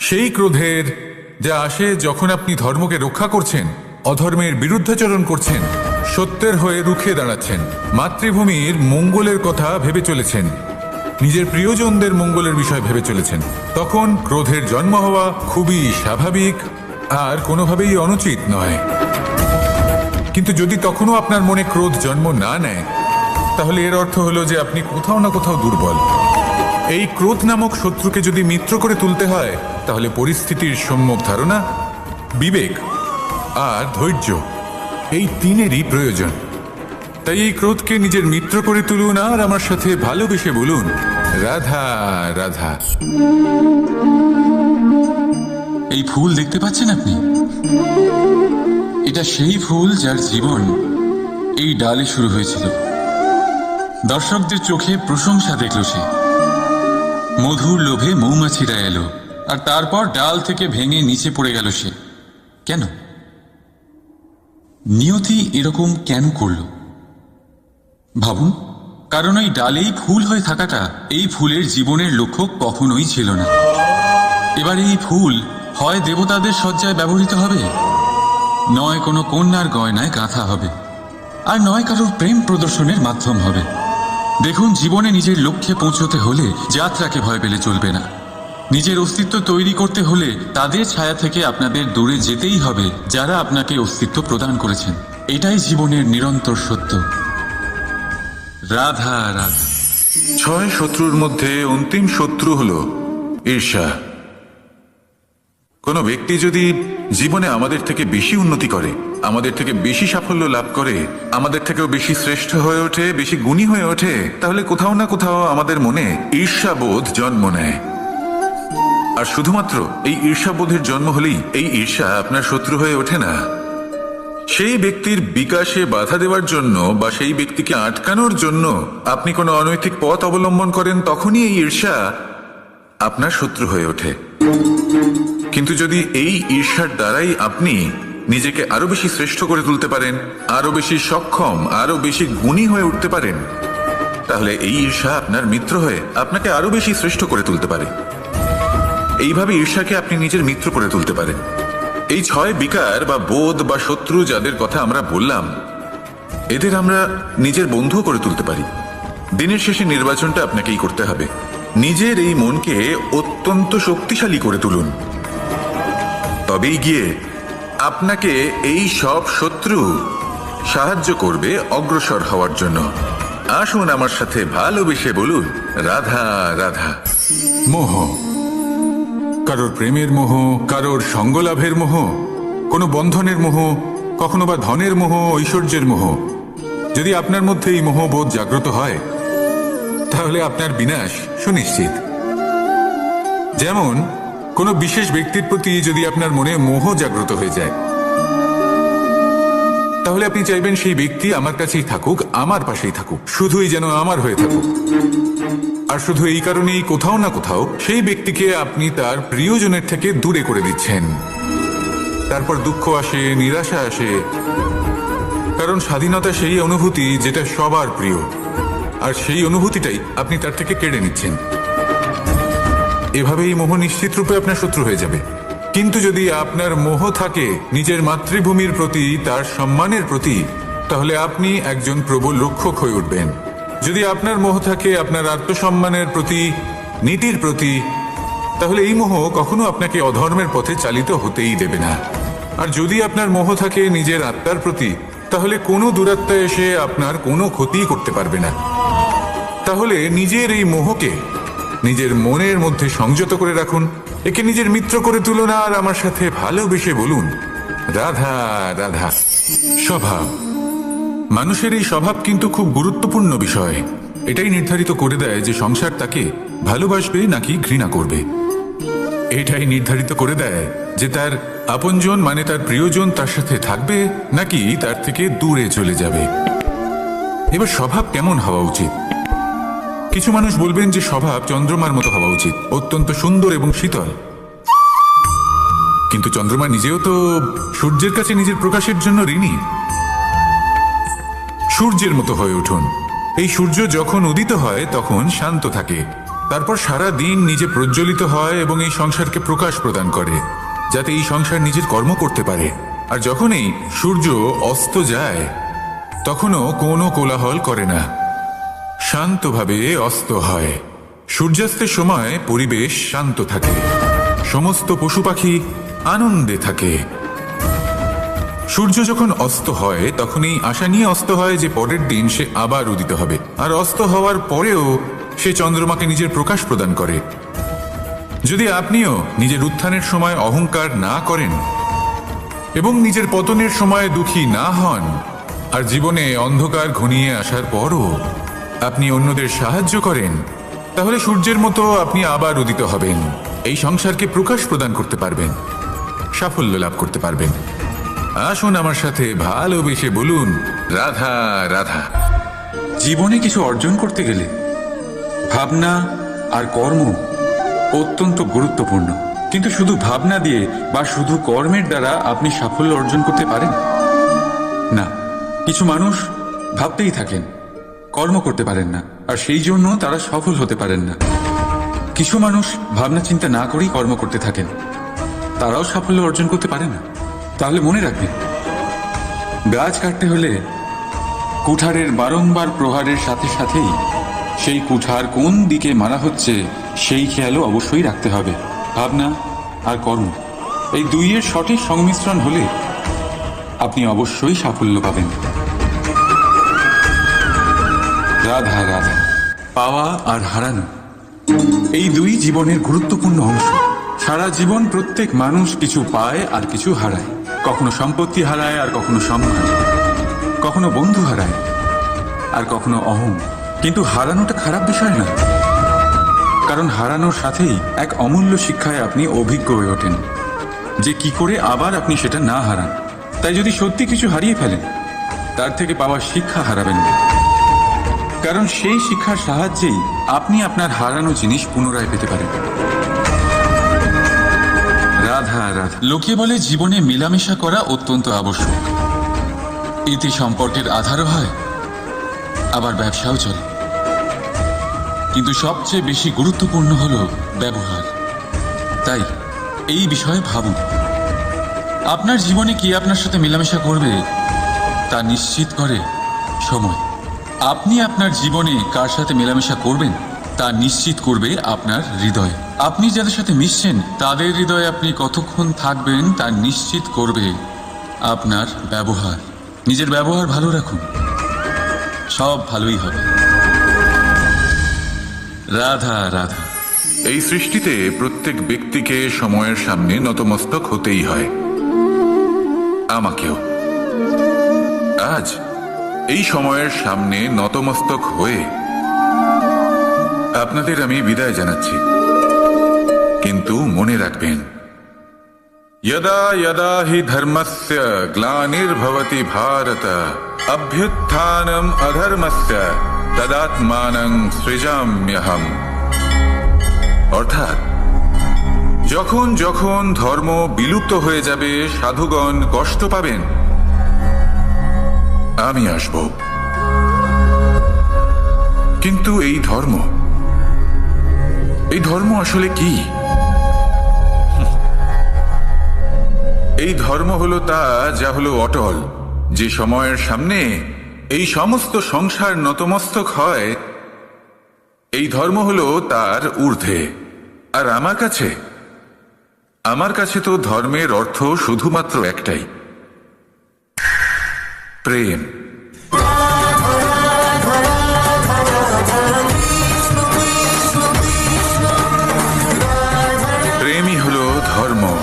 সেই ক্রোধের যা আসে যখন আপনি ধর্মকে রক্ষা করছেন, অধর্মের বিরুদ্ধাচরণ করছেন, সত্যের হয়ে রুখে দাঁড়াচ্ছেন, মাতৃভূমির মঙ্গলের কথা ভেবে চলেছেন, নিজের প্রিয়জনদের মঙ্গলের বিষয় ভেবে চলেছেন, তখন ক্রোধের জন্ম হওয়া খুবই স্বাভাবিক আর কোনোভাবেই অনুচিত নয়। কিন্তু যদি তখনও আপনার মনে ক্রোধ জন্ম না নেয়, তাহলে এর অর্থ হলো যে আপনি কোথাও না কোথাও দুর্বল। এই ক্রোধ নামক শত্রুকে যদি মিত্র করে তুলতে হয়, তাহলে পরিস্থিতির সম্যক ধারণা বিবেক আর ধৈর্য। এই তিনেরই প্রয়োজন। তাই এই ক্রোধকে নিজের মিত্র করে তুলুন আর আমার সাথে ভালোবেসে বলুন, রাধা রাধা। এই ফুল দেখতে পাচ্ছেন আপনি? এটা সেই ফুল যার জীবন এই ডালে শুরু হয়েছিল। দর্শকদের চোখে প্রশংসা দেখল সে। মধুর লোভে মৌমাছিরা এলো, আর তারপর ডাল থেকে ভেঙে নিচে পড়ে গেল সে। কেন? নিয়তি এরকম কেন করল? ভাবুন, কারণ ওই ডালেই ফুল হয়ে থাকাটা এই ফুলের জীবনের লক্ষ্য কখনোই ছিল না। এবার এই ফুল হয় দেবতাদের শয্যায় ব্যবহৃত হবে? নয় কোনো কন্যার গয়নায় গাঁথা হবে, আর নয় কারোর প্রেম প্রদর্শনের মাধ্যম হবে। দেখুন, জীবনে নিজের লক্ষ্যে পৌঁছতে হলে যাত্রাকে ভয় পেলে চলবে না। নিজের অস্তিত্ব তৈরি করতে হলে তাদের ছায়া থেকে আপনাদের দূরে যেতেই হবে, যারা আপনাকে অস্তিত্ব প্রদান করেছেন। এটাই জীবনের নিরন্তর সত্য। রাধা রাধা। ছয় শত্রুর মধ্যে অন্তিম শত্রু হল ঈর্ষা। কোনো ব্যক্তি যদি জীবনে আমাদের থেকে বেশি উন্নতি করে, আমাদের থেকে বেশি সাফল্য লাভ করে, আমাদের থেকেও বেশি শ্রেষ্ঠ হয়ে ওঠে, বেশি গুণী হয়ে ওঠে, তাহলে কোথাও না কোথাও আমাদের মনে ঈর্ষাবোধ জন্ম নেয়। আর শুধুমাত্র এই ঈর্ষাবোধের জন্ম হলেই এই ঈর্ষা আপনার শত্রু হয়ে ওঠে না। সেই ব্যক্তির বিকাশে বাধা দেওয়ার জন্য বা সেই ব্যক্তিকে আটকানোর জন্য আপনি কোনো অনৈতিক পথ অবলম্বন করেন, তখনই এই ঈর্ষা আপনার শত্রু হয়ে ওঠে। কিন্তু যদি এই ঈর্ষার দ্বারাই আপনি নিজেকে আরও বেশি শ্রেষ্ঠ করে তুলতে পারেন, আরও বেশি সক্ষম, আরও বেশি গুণী হয়ে উঠতে পারেন, তাহলে এই ঈর্ষা আপনার মিত্র হয়ে আপনাকে আরও বেশি শ্রেষ্ঠ করে তুলতে পারে। এইভাবে ঈর্ষাকে আপনি নিজের মিত্র করে তুলতে পারেন। এই ছয় বিকার বা বোধ বা শত্রু যাদের কথা আমরা বললাম, এদের আমরা নিজের বন্ধু করে তুলতে পারি। দিনের শেষে নির্বাচনটা আপনাকেই করতে হবে। নিজের এই মনকে অত্যন্ত শক্তিশালী করে তুলুন। তবেই গিয়ে আপনাকে এই সব শত্রু সাহায্য করবে অগ্রসর হওয়ার জন্য। আসুন আমার সাথে ভালোবেসে বলুন, রাধা রাধা। মোহ। কারোর প্রেমের মোহ, কারোর সঙ্গলাভের মোহ, কোনো বন্ধনের মোহ, কখনো বা ধনের মোহ, ঐশ্বর্যের মোহ। যদি আপনার মধ্যে এই মোহবোধ জাগ্রত হয়, তাহলে আপনার বিনাশ সুনিশ্চিত। যেমন কোনো বিশেষ ব্যক্তির প্রতি যদি আপনার মনে মোহ জাগ্রত হয়ে যায়, তাহলে আপনি চাইবেন সেই ব্যক্তি আমার কাছেই থাকুক, আমার পাশেই থাকুক, শুধুই যেন আমার হয়ে থাকুক। আর শুধু এই কারণেই কোথাও না কোথাও সেই ব্যক্তিকে আপনি তার প্রিয়জনের থেকে দূরে করে দিচ্ছেন। তারপর দুঃখ আসে, নিরাশা আসে, কারণ স্বাধীনতা সেই অনুভূতি যেটা সবার প্রিয়। আর সেই অনুভূতিটাই আপনি তার থেকে কেড়ে নিচ্ছেন। এভাবেই মোহ নিশ্চিত রূপে আপনার শত্রু হয়ে যাবে। কিন্তু যদি আপনার মোহ থাকে নিজের মাতৃভূমির প্রতি, তার সম্মানের প্রতি, তাহলে আপনি একজন প্রবল রক্ষক হয়ে উঠবেন। যদি আপনার মোহ থাকে আপনার আত্মসম্মানের প্রতি, নীতির প্রতি, তাহলে এই মোহ কখনো আপনাকে অধর্মের পথে চালিত হতেই দেবে না। আর যদি আপনার মোহ থাকে নিজের আত্মার প্রতি, তাহলে কোনো দূরাত্মা এসে আপনার কোনো ক্ষতি করতে পারবে না। তাহলে নিজের এই মোহকে নিজের মনের মধ্যে সংযত করে রাখুন, একে নিজের মিত্র করে তুলুন আর আমার সাথে ভালোবেসে বলুন, রাধা রাধা। স্বভাব। মানুষের এই স্বভাব কিন্তু খুব গুরুত্বপূর্ণ বিষয়। এটাই নির্ধারিত করে দেয় যে সংসার তাকে ভালোবাসবে নাকি ঘৃণা করবে। এটাই নির্ধারিত করে দেয় যে তার আপনজন মানে তার প্রিয়জন তার সাথে থাকবে নাকি তার থেকে দূরে চলে যাবে। এবার স্বভাব কেমন হওয়া উচিত? কিছু মানুষ বলবেন যে স্বভাব চন্দ্রমার মতো হওয়া উচিত। অত্যন্ত সুন্দর এবং শীতল। কিন্তু চন্দ্রমা নিজেও তো সূর্যের কাছে নিজের প্রকাশের জন্য ঋণী। সূর্যের মতো হয়ে উঠুন। এই সূর্য যখন উদিত হয়, তখন শান্ত থাকে। তারপর সারা দিন নিজে প্রজ্বলিত হয় এবং এই সংসারকে প্রকাশ প্রদান করে, যাতে এই সংসার নিজের কর্ম করতে পারে। আর যখনই সূর্য অস্ত যায়, তখনও কোনো কোলাহল করে না। শান্তভাবে অস্ত হয়। সূর্যাস্তের সময় পরিবেশ শান্ত থাকে। সমস্ত পশু পাখি আনন্দে থাকে। সূর্য যখন অস্ত হয়, তখনই আশা নিয়ে অস্ত হয় যে পরের দিন সে আবার উদিত হবে। আর অস্ত হওয়ার পরেও সে চন্দ্রমাকে নিজের প্রকাশ প্রদান করে। যদি আপনিও নিজের উত্থানের সময় অহংকার না করেন এবং নিজের পতনের সময় দুঃখী না হন, আর জীবনে অন্ধকার ঘনিয়ে আসার পরও আপনি অন্যদের সাহায্য করেন, তাহলে সূর্যের মতো আপনি আবার উদিত হবেন। এই সংসারকে প্রকাশ প্রদান করতে পারবেন, সাফল্য লাভ করতে পারবেন। আসুন আমার সাথে ভালোবেসে বলুন, রাধা রাধা। জীবনে কিছু অর্জন করতে গেলে ভাবনা আর কর্ম অত্যন্ত গুরুত্বপূর্ণ। কিন্তু শুধু ভাবনা দিয়ে বা শুধু কর্মের দ্বারা আপনি সাফল্য অর্জন করতে পারেন? না, কিছু মানুষ ভাবতেই থাকেন কর্ম করতে পারেন না, আর সেই জন্য তারা সফল হতে পারেন না। কিছু মানুষ ভাবনা চিন্তা না করেই কর্ম করতে থাকেন। তারাও সাফল্য অর্জন করতে পারে না। তাহলে মনে রাখবেন গাছ কাটতে হলে কুঠারের বারংবার প্রহারের সাথে সাথেই সেই কুঠার কোন দিকে মারা হচ্ছে সেই খেয়ালও অবশ্যই রাখতে হবে। ভাবনা আর কর্ম, এই দুইয়ের সঠিক সংমিশ্রণ হলে আপনি অবশ্যই সাফল্য পাবেন। রাধা রাধা। পাওয়া আর হারানো। এই দুই জীবনের গুরুত্বপূর্ণ অংশ। সারা জীবন প্রত্যেক মানুষ কিছু পায় আর কিছু হারায়। কখনো সম্পত্তি হারায় আর কখনো সম্মান। কখনো বন্ধু হারায় আর কখনো অহং। কিন্তু হারানোটা খারাপ বিষয় না। কারণ হারানোর সাথেই এক অমূল্য শিক্ষায় আপনি অভিজ্ঞ হয়ে ওঠেন। যে কি করে আবার আপনি সেটা না হারান। তাই যদি সত্যি কিছু হারিয়ে ফেলেন, তার থেকে পাওয়া শিক্ষা হারাবেন না। কারণ সেই শিক্ষার সাহায্যেই আপনি আপনার হারানো জিনিস পুনরায় পেতে পারেন। রাধা রাধা। লোকে বলে জীবনে মেলামেশা করা অত্যন্ত আবশ্যক। এতে সম্পর্কের আধারও হয়, আবার ব্যবসাও চলে। কিন্তু সবচেয়ে বেশি গুরুত্বপূর্ণ হল ব্যবহার। তাই এই বিষয়ে ভাবুন। আপনার জীবনে কি আপনার সাথে মেলামেশা করবে তা নিশ্চিত করে সময়। আপনি আপনার জীবনে কার সাথে মেলামেশা করবেন, তা নিশ্চিত করবে আপনার হৃদয়। আপনি যাদের সাথে মিশছেন, তাদের হৃদয়ে আপনি কতক্ষণ থাকবেন, তা নিশ্চিত করবে আপনার ব্যবহার। নিজের ব্যবহার ভালো রাখুন। সব ভালোই হবে। রাধা রাধা। এই সৃষ্টিতে প্রত্যেক ব্যক্তিকে সময়ের সামনে নতমস্তক হতেই হয়। আমাকেও। আজ এই সময়ের সামনে নতমস্তক হয়ে আপনাদের আমি বিদায় জানাচ্ছি কিন্তু মনে রাখবেন यदा यदा हि धर्मस्य ग्लानिर्भवति भारत अभ्युत्थानम् अधर्मस्य तदात्मानं সৃজাম্যহম অর্থাৎ যখন যখন ধর্ম বিলুপ্ত হয়ে যাবে সাধুগণ কষ্ট পাবেন আমি আসব। কিন্তু এই ধর্ম এই ধর্ম আসলে কি? এই ধর্ম হলো তা যা হলো অটল। যে সময়ের সামনে এই সমস্ত সংসার নতমস্তক হয়, এই ধর্ম হলো তার ঊর্ধ্বে। আর আমার কাছে আমার কাছে তো ধর্মের অর্থ শুধুমাত্র একটাই। প্রেম। প্রেমই হলো ধর্ম।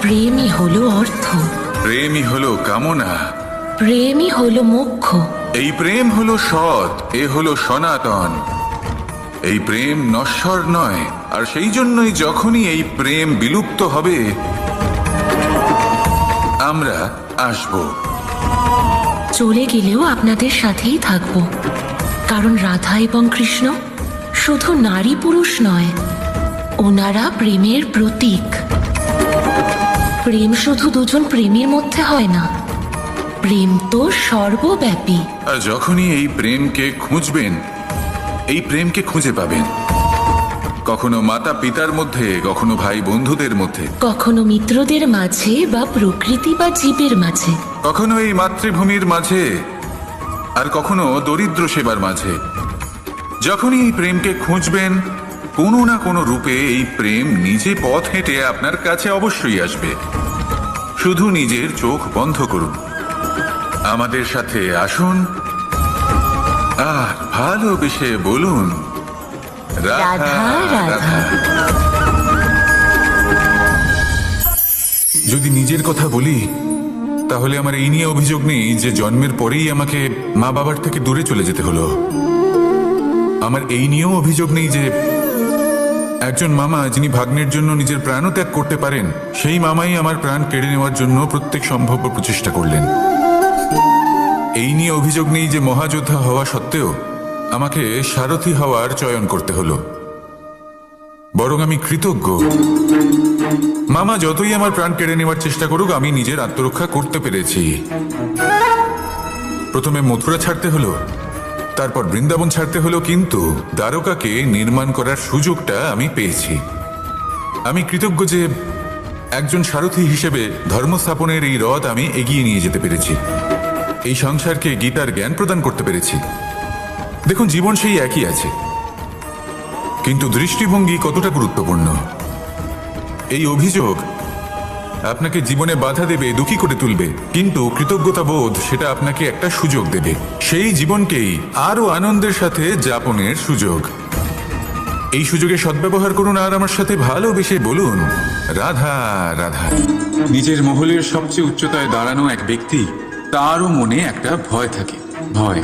প্রেমই হলো অর্থ। প্রেমই হলো কামনা। প্রেমই হলো মোক্ষ। এই প্রেম হলো সৎ এ হলো সনাতন। এই প্রেম নশ্বর নয় আর সেই জন্যই যখনই এই প্রেম বিলুপ্ত হবে আমরা আসব। চলে গেলেও আপনাদের সাথেই থাকব। কারণ রাধা এবং কৃষ্ণ শুধু নারী পুরুষ নয় ওনারা প্রেমের প্রতীক। প্রেম শুধু দুজন প্রেমীর মধ্যে হয় না প্রেম তো সর্বব্যাপী। আর যখনই এই প্রেমকে খুঁজবেন এই প্রেমকে খুঁজে পাবেন। কখনো মাতা পিতার মধ্যে কখনো ভাই বন্ধুদের মধ্যে। কখনো মিত্রদের মাঝে বা প্রকৃতি বা জীবের মাঝে। কখনো এই মাতৃভূমির মাঝে আর কখনো দরিদ্র সেবার মাঝে। যখনই এই প্রেমকে খুঁজবেন কোনো না কোনো রূপে এই প্রেম নিজে পথ হেঁটে আপনার কাছে অবশ্যই আসবে। শুধু নিজের চোখ বন্ধ করুন। আমাদের সাথে আসুন। আর ভালোবেসে বলুন রাধা, রাধা। যদি নিজের কথা বলি তাহলে আমার এই নিয়ে অভিযোগ নেই যে জন্মের পরেই আমাকে মা বাবার থেকে দূরে চলে যেতে হলো। আমার এই নিয়েও অভিযোগ নেই যে একজন মামা যিনি ভাগ্নের জন্য নিজের প্রাণও ত্যাগ করতে পারেন, সেই মামাই আমার প্রাণ কেড়ে নেওয়ার জন্য প্রত্যেক সম্ভাব্য প্রচেষ্টা করলেন। এই নিয়ে অভিযোগ নেই যে মহাযোদ্ধা হওয়া সত্ত্বেও আমাকে সারথি হওয়ার চয়ন করতে হলো। বরং আমি কৃতজ্ঞ। মামা, যতই আমার প্রাণ কেড়ে নেওয়ার চেষ্টা করুক, আমি নিজের আত্মরক্ষা করতে পেরেছি। প্রথমে মথুরা ছাড়তে হলো, তারপর বৃন্দাবন ছাড়তে হলো, কিন্তু দ্বারকাকে নির্মাণ করার সুযোগটা আমি পেয়েছি। আমি কৃতজ্ঞ যে একজন সারথী হিসেবে ধর্ম স্থাপনের এই রথ আমি এগিয়ে নিয়ে যেতে পেরেছি। এই সংসারকে গীতার জ্ঞান প্রদান করতে পেরেছি। দেখুন, জীবন সেই একই আছে। কিন্তু দৃষ্টিভঙ্গি কতটা গুরুত্বপূর্ণ? এই অভিযোগ আপনাকে জীবনে বাধা দেবে, দুঃখী করে তুলবে, কিন্তু কৃতজ্ঞতা বোধ সেটা আপনাকে একটা সুযোগ দেবে। সেই জীবনকেই আরও আনন্দের সাথে যাপনের সুযোগ। এই সুযোগে সদ্ব্যবহার করুন আর আমার সাথে ভালোবেসে বলুন, রাধা রাধা। নিজের মহলের সবচেয়ে উচ্চতায় দাঁড়ানো এক ব্যক্তি, তারও মনে একটা ভয় থাকে। ভয়।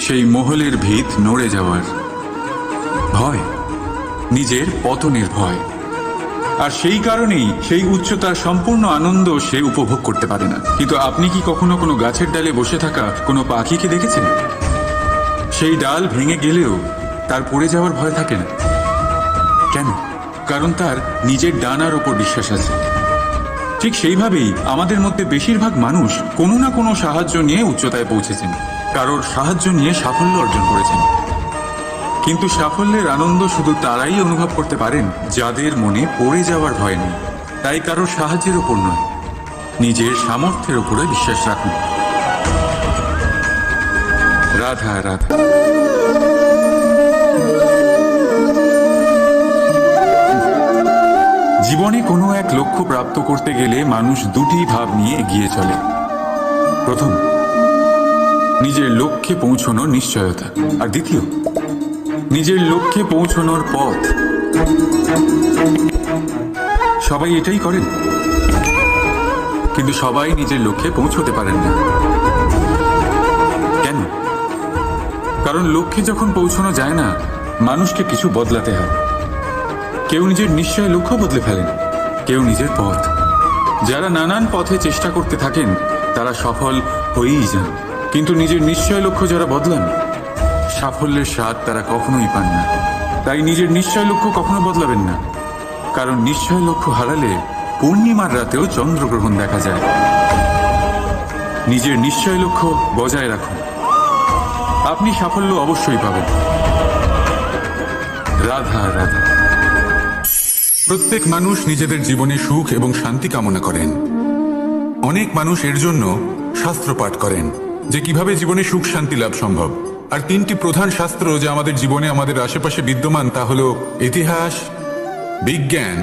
সেই মহলের ভিত নড়ে যাওয়ার। ভয়, নিজের পতনের ভয় আর সেই কারণেই সেই উচ্চতার সম্পূর্ণ আনন্দ সে উপভোগ করতে পারে না। কিন্তু আপনি কি কখনো কোনো গাছের ডালে বসে থাকা কোনো পাখিকে দেখেছেন? সেই ডাল ভেঙে গেলেও তার পড়ে যাওয়ার ভয় থাকে না। কেন? কারণ তার নিজের ডানার ওপর বিশ্বাস আছে। ঠিক সেইভাবেই আমাদের মধ্যে বেশিরভাগ মানুষ কোনো না কোনো সাহায্য নিয়ে উচ্চতায় পৌঁছেছেন। কারোর সাহায্য নিয়ে সাফল্য অর্জন করেছেন। কিন্তু সাফল্যের আনন্দ শুধু তারাই অনুভব করতে পারেন যাদের মনে পড়ে যাওয়ার ভয় নেই। তাই কারোর সাহায্যের ওপর নয়। নিজের সামর্থ্যের উপরে বিশ্বাস রাখুন। রাধা রাধা। জীবনে কোনো এক লক্ষ্য প্রাপ্ত করতে গেলে মানুষ দুটি ভাব নিয়ে এগিয়ে চলে। প্রথম, নিজের লক্ষ্যে পৌঁছানোর নিশ্চয়তা। আর দ্বিতীয় নিজের লক্ষ্যে পৌঁছানোর পথ। সবাই এটাই করেন। কিন্তু সবাই নিজের লক্ষ্যে পৌঁছতে পারেন না। কেন? কারণ লক্ষ্যে যখন পৌঁছানো যায় না, মানুষকে কিছু বদলাতে হয়। কেউ নিজের নিশ্চয় লক্ষ্য বদলে ফেলেন, কেউ নিজের পথ। যারা নানান পথে চেষ্টা করতে থাকেন, তারা সফল হয়েই যান। কিন্তু নিজের নিশ্চয় লক্ষ্য যারা বদলান সাফল্যের স্বাদ তারা কখনোই পান না। তাই নিজের নিশ্চয় লক্ষ্য কখনো বদলাবেন না। কারণ নিশ্চয় লক্ষ্য হারালে পূর্ণিমার রাতেও চন্দ্রগ্রহণ দেখা যায়। নিজের নিশ্চয় লক্ষ্য বজায় রাখুন। আপনি সাফল্য অবশ্যই পাবেন। রাধা রাধা। প্রত্যেক মানুষ নিজেদের জীবনে সুখ এবং শান্তি কামনা করেন। অনেক মানুষ এর জন্য শাস্ত্র পাঠ করেন, যে কীভাবে জীবনে সুখ শান্তি লাভ সম্ভব। আর তিনটি প্রধান শাস্ত্র যা আমাদের জীবনে আমাদের আশেপাশে বিদ্যমান তা হল ইতিহাস বিজ্ঞান